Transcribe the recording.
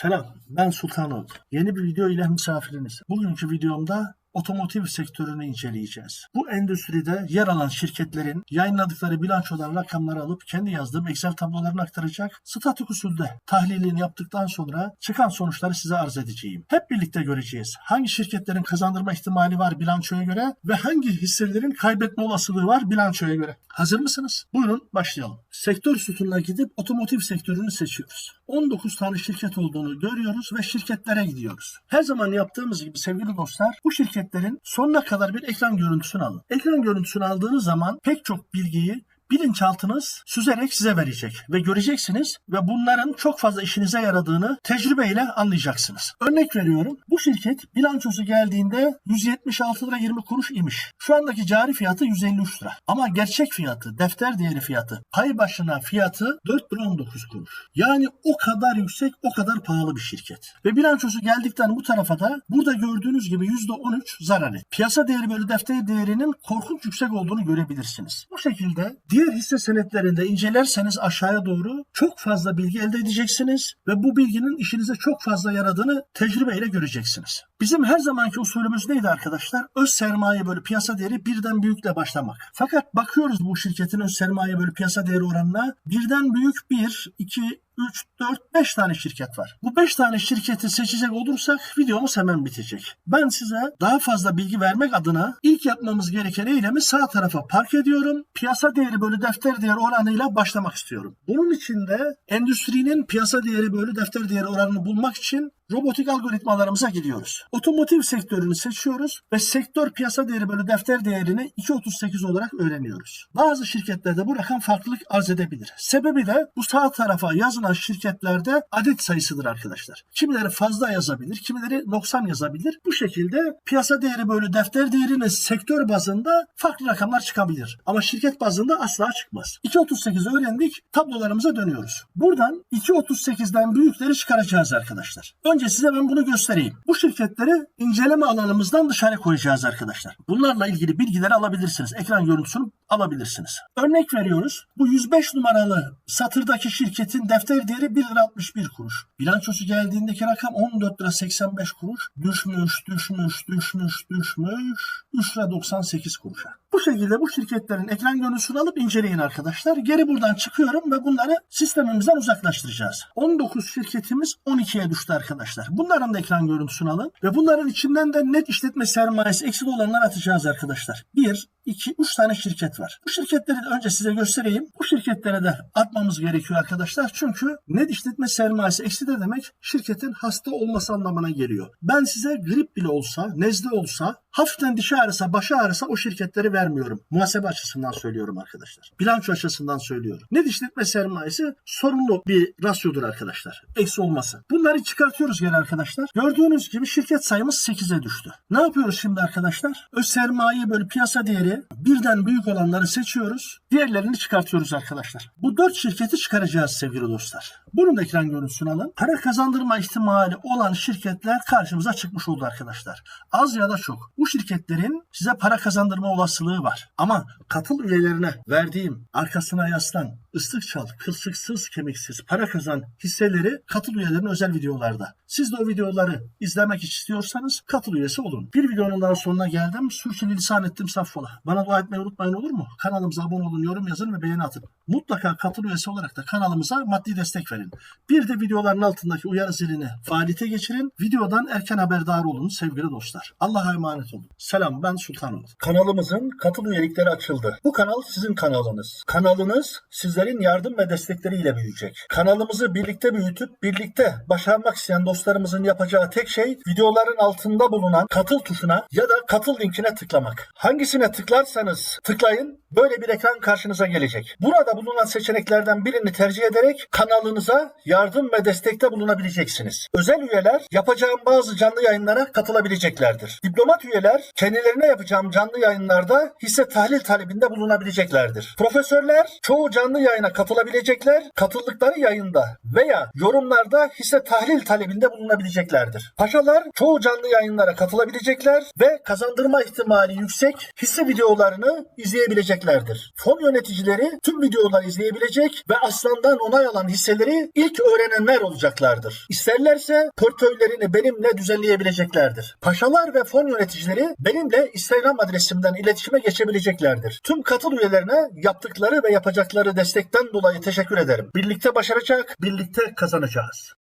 Selam, ben Sultanoğlu. Yeni bir video ile misafiriniz. Bugünkü videomda otomotiv sektörünü inceleyeceğiz. Bu endüstride yer alan şirketlerin yayınladıkları bilançodan rakamları alıp kendi yazdığım Excel tablolarına aktaracak, statik usulde tahlilini yaptıktan sonra çıkan sonuçları size arz edeceğim. Hep birlikte göreceğiz. Hangi şirketlerin kazandırma ihtimali var bilançoya göre ve hangi hisselerin kaybetme olasılığı var bilançoya göre. Hazır mısınız? Buyurun başlayalım. Sektör sütununa gidip otomotiv sektörünü seçiyoruz. 19 tane şirket olduğunu görüyoruz ve şirketlere gidiyoruz. Her zaman yaptığımız gibi sevgili dostlar bu şirketlerin sonuna kadar bir ekran görüntüsünü alın. Ekran görüntüsünü aldığınız zaman pek çok bilgiyi bilinçaltınız süzerek size verecek ve göreceksiniz ve bunların çok fazla işinize yaradığını tecrübeyle anlayacaksınız. Örnek veriyorum. Bu şirket bilançosu geldiğinde 176 lira 20 kuruş imiş. Şu andaki cari fiyatı 153 lira. Ama gerçek fiyatı, defter değeri fiyatı, pay başına fiyatı 4 lira 19 kuruş. Yani o kadar yüksek, o kadar pahalı bir şirket. Ve bilançosu geldikten bu tarafa da burada gördüğünüz gibi %13 zarar. Piyasa değeri bölü defter değerinin korkunç yüksek olduğunu görebilirsiniz. Bu şekilde diğer hisse senetlerinde incelerseniz aşağıya doğru çok fazla bilgi elde edeceksiniz ve bu bilginin işinize çok fazla yaradığını tecrübeyle göreceksiniz. Bizim her zamanki usulümüz neydi arkadaşlar? Öz sermaye bölü piyasa değeri birden büyükle başlamak. Fakat bakıyoruz bu şirketin öz sermaye bölü piyasa değeri oranına birden büyük 1, 2, 3, 4, 5 tane şirket var. Bu 5 tane şirketi seçecek olursak videomuz hemen bitecek. Ben size daha fazla bilgi vermek adına ilk yapmamız gereken eylemi sağ tarafa park ediyorum. Piyasa değeri bölü defter değeri oranıyla başlamak istiyorum. Bunun için de endüstrinin piyasa değeri bölü defter değeri oranını bulmak için robotik algoritmalarımıza gidiyoruz. Otomotiv sektörünü seçiyoruz ve sektör piyasa değeri bölü defter değerini 2.38 olarak öğreniyoruz. Bazı şirketlerde bu rakam farklılık arz edebilir. Sebebi de bu sağ tarafa yazılan şirketlerde adet sayısıdır arkadaşlar. Kimileri fazla yazabilir, kimileri noksan yazabilir. Bu şekilde piyasa değeri bölü defter değerinin sektör bazında farklı rakamlar çıkabilir. Ama şirket bazında asla çıkmaz. 2.38 öğrendik, tablolarımıza dönüyoruz. Buradan 2.38'den büyükleri çıkaracağız arkadaşlar. Önce size ben bunu göstereyim. Bu şirketleri inceleme alanımızdan dışarı koyacağız arkadaşlar. Bunlarla ilgili bilgileri alabilirsiniz. Ekran görüntüsünü alabilirsiniz. Örnek veriyoruz. Bu 105 numaralı satırdaki şirketin defter değeri 1 lira 61 kuruş. Bilançosu geldiğindeki rakam 14 lira 85 kuruş. Düşmüş, düşmüş, düşmüş, düşmüş. 3 lira 98 kuruşa. Bu şekilde bu şirketlerin ekran görüntüsünü alıp inceleyin arkadaşlar. Geri buradan çıkıyorum ve bunları sistemimizden uzaklaştıracağız. 19 şirketimiz 12'ye düştü arkadaşlar. Bunların da ekran görüntüsünü alın ve bunların içinden de net işletme sermayesi eksik olanlar atacağız arkadaşlar. 1, 2, 3 tane şirket var. Bu şirketleri önce size göstereyim. Bu şirketlere de atmamız gerekiyor arkadaşlar. Çünkü net işletme sermayesi eksi de demek şirketin hasta olması anlamına geliyor. Ben size grip bile olsa, nezle olsa, hafiften dişi ağrısa, başı ağrısa o şirketleri vermiyorum. Muhasebe açısından söylüyorum arkadaşlar. Bilanço açısından söylüyorum. Net işletme sermayesi sorunlu bir rasyodur arkadaşlar. Eksi olması. Bunları çıkartıyoruz geri arkadaşlar. Gördüğünüz gibi şirket sayımız 8'e düştü. Ne yapıyoruz şimdi arkadaşlar? Öz sermaye böyle piyasa değeri birden büyük olanları seçiyoruz. Diğerlerini çıkartıyoruz arkadaşlar. Bu 4 şirketi çıkaracağız sevgili dostlar. Bunun da ekran görüntüsünü alın. Para kazandırma ihtimali olan şirketler karşımıza çıkmış oldu arkadaşlar. Az ya da çok. Bu şirketlerin size para kazandırma olasılığı var. Ama katıl üyelerine verdiğim arkasına yaslan, ıslık çal, kılçıksız kemiksiz para kazan hisseleri katıl üyelerinin özel videolarda. Siz de o videoları izlemek istiyorsanız katıl üyesi olun. Bir videonun daha sonuna geldim. Sürçülisan ettim saffola. Bana dua etmeyi unutmayın olur mu? Kanalımıza abone olun, yorum yazın ve beğeni atın. Mutlaka katıl üyesi olarak da kanalımıza maddi destek verin. Bir de videoların altındaki uyarı zilini faaliyete geçirin. Videodan erken haberdar olun sevgili dostlar. Allah'a emanet olun. Selam ben Sultanoğlu. Kanalımızın katıl üyelikleri açıldı. Bu kanal sizin kanalınız. Kanalınız sizlerin yardım ve destekleriyle büyüyecek. Kanalımızı birlikte büyütüp birlikte başarmak isteyen dostlarımızın yapacağı tek şey videoların altında bulunan katıl tuşuna ya da katıl linkine tıklamak. Hangisine tıklarsanız tıklayın böyle bir ekran karşınıza gelecek. Burada bulunan seçeneklerden birini tercih ederek kanalınıza yardım ve destekte bulunabileceksiniz. Özel üyeler yapacağım bazı canlı yayınlara katılabileceklerdir. Diplomat üyeler kendilerine yapacağım canlı yayınlarda hisse tahlil talebinde bulunabileceklerdir. Profesörler çoğu canlı yayına katılabilecekler, katıldıkları yayında veya yorumlarda hisse tahlil talebinde bulunabileceklerdir. Paşalar çoğu canlı yayınlara katılabilecekler ve kazandırma ihtimali yüksek hisse videolarını izleyebileceklerdir. Fon yöneticileri tüm videoları izleyebilecek ve Aslan'dan onay alan hisseleri ilk öğrenenler olacaklardır. İsterlerse portföylerini benimle düzenleyebileceklerdir. Paşalar ve fon yöneticileri benimle Instagram adresimden iletişime geçebileceklerdir. Tüm katıl üyelerine yaptıkları ve yapacakları destekten dolayı teşekkür ederim. Birlikte başaracak, birlikte kazanacağız.